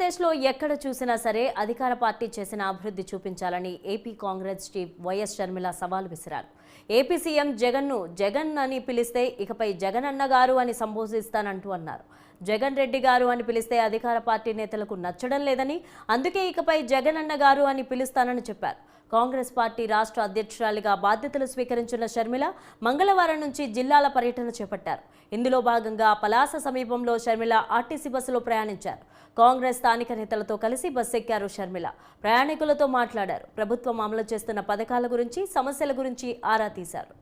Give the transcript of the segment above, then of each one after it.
ఆంధ్రప్రదేశ్లో ఎక్కడ చూసినా సరే అధికార పార్టీ చేసిన అభివృద్ధి చూపించాలని AP Congress chief YS Sharmila సవాల్ విసిరారు. ఏపీ సీఎం జగన్ను జగన్ అని పిలిస్తే ఇకపై జగన్ అన్న గారు అని సంబోధిస్తానంటూ అన్నారు. జగన్ రెడ్డి గారు అని పిలిస్తే అధికార పార్టీ నేతలకు నచ్చడం లేదని అందుకే ఇకపై జగన్ అన్న గారు అని పిలుస్తానని చెప్పారు. కాంగ్రెస్ పార్టీ రాష్ట్ర అధ్యక్షురాలిగా బాధ్యతలు స్వీకరించిన షర్మిల మంగళవారం నుంచి జిల్లాల పర్యటన చేపట్టారు. ఇందులో భాగంగా పలాస సమీపంలో షర్మిల ఆర్టీసీ బస్సులో ప్రయాణించారు. కాంగ్రెస్ స్థానిక నేతలతో కలిసి బస్సు ఎక్కారు షర్మిల. ప్రయాణికులతో మాట్లాడారు. ప్రభుత్వం అమలు చేస్తున్న పథకాల గురించి సమస్యల గురించి ఆరా తీశారు.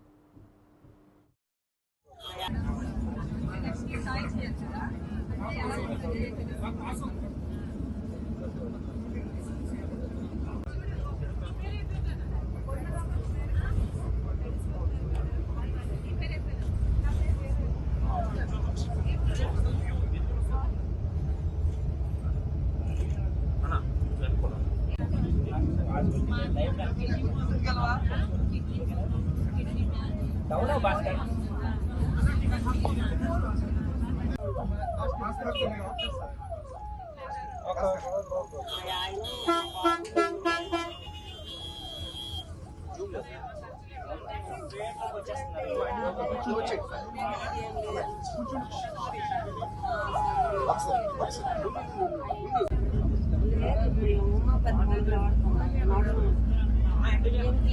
కూర్చోండి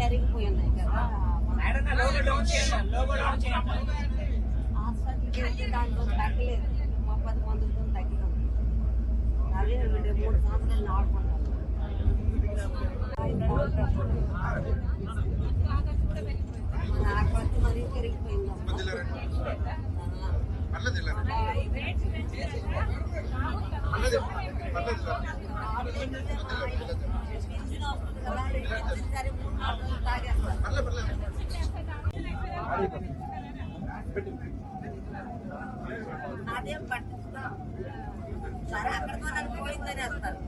ఎరిగిపోయి ఉన్నాయి కదా. హాస్పిటల్కి వెళ్తే దాంట్లో తగ్గలేదు పది మందులతో తగ్గినాం అదే మూడు సంవత్సరాలు ఆడుకుంటాం నాకు వచ్చి మరీ పెరిగిపోయింది సరే మూడు నాలుగు రోజులు తాగేస్తాను అదేం పట్టించుకో. సరే పోయిందని వేస్తారు.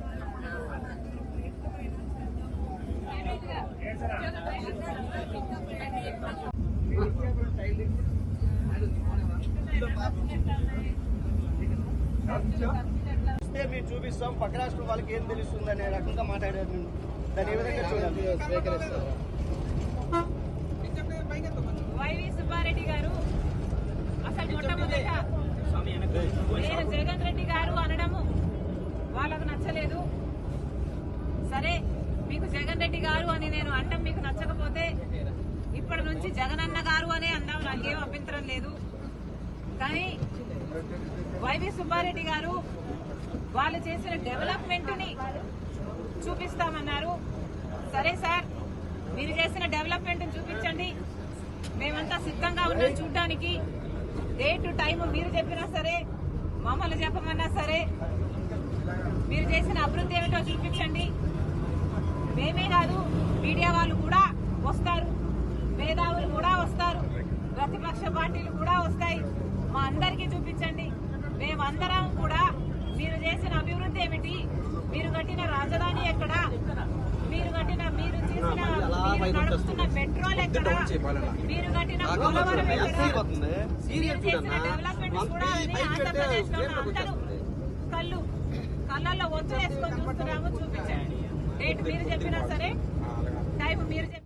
చూపిస్తాం. పక్క రాష్ట్రం వాళ్ళకి ఏం తెలుస్తుంది అనే రకంగా మాట్లాడారు నేను దాన్ని ఏ విధంగా చూడాలి వైవి సుబ్బారెడ్డి గారు అసలు మొట్టమొదట నేను జగన్ రెడ్డి గారు అనడము వాళ్ళకు నచ్చలేదు సరే మీకు జగన్ రెడ్డి గారు అని నేను అంటాం మీకు నచ్చకపోతే ఇప్పటి నుంచి జగన్ అన్న గారు అనే అందాం. నాకేం అభ్యంతరం లేదు. కానీ వైవి సుబ్బారెడ్డి గారు వాళ్ళు చేసిన డెవలప్మెంట్ని చూపిస్తామన్నారు. సరే సార్ మీరు చేసిన డెవలప్మెంట్ చూపించండి. మేమంతా సిద్ధంగా ఉన్నాం చూడడానికి. టు టైం మీరు చెప్పినా సరే మమ్మల్ని చెప్పమన్నా సరే మీరు చేసిన అభివృద్ధి ఏమిటో చూపించండి. మేమే కాదు మీడియా వాళ్ళు కూడా వస్తారు. మేధావులు కూడా వస్తారు. ప్రతిపక్ష పార్టీలు కూడా వస్తాయి. మా అందరికీ చూపించండి. మేమందరం కూడా మీరు చేసిన అభివృద్ధి ఏమిటి? మీరు కట్టిన రాజధాని ఎక్కడ? మీరు కట్టిన మీరు చేసిన నడుపుతున్న పెట్రోల్ ఎక్కడ? మీరు కట్టిన పోలవరం ఎక్కడ? మీరు చేసిన డెవలప్మెంట్ కూడా ఆంధ్రప్రదేశ్లో అందరూ కళ్ళు కళ్ళల్లో ఒత్తు వేసుకొని చూస్తున్నాము చూపించండి. డేట్ మీరు చెప్పినా సరే? టైం మీరు చెప్పి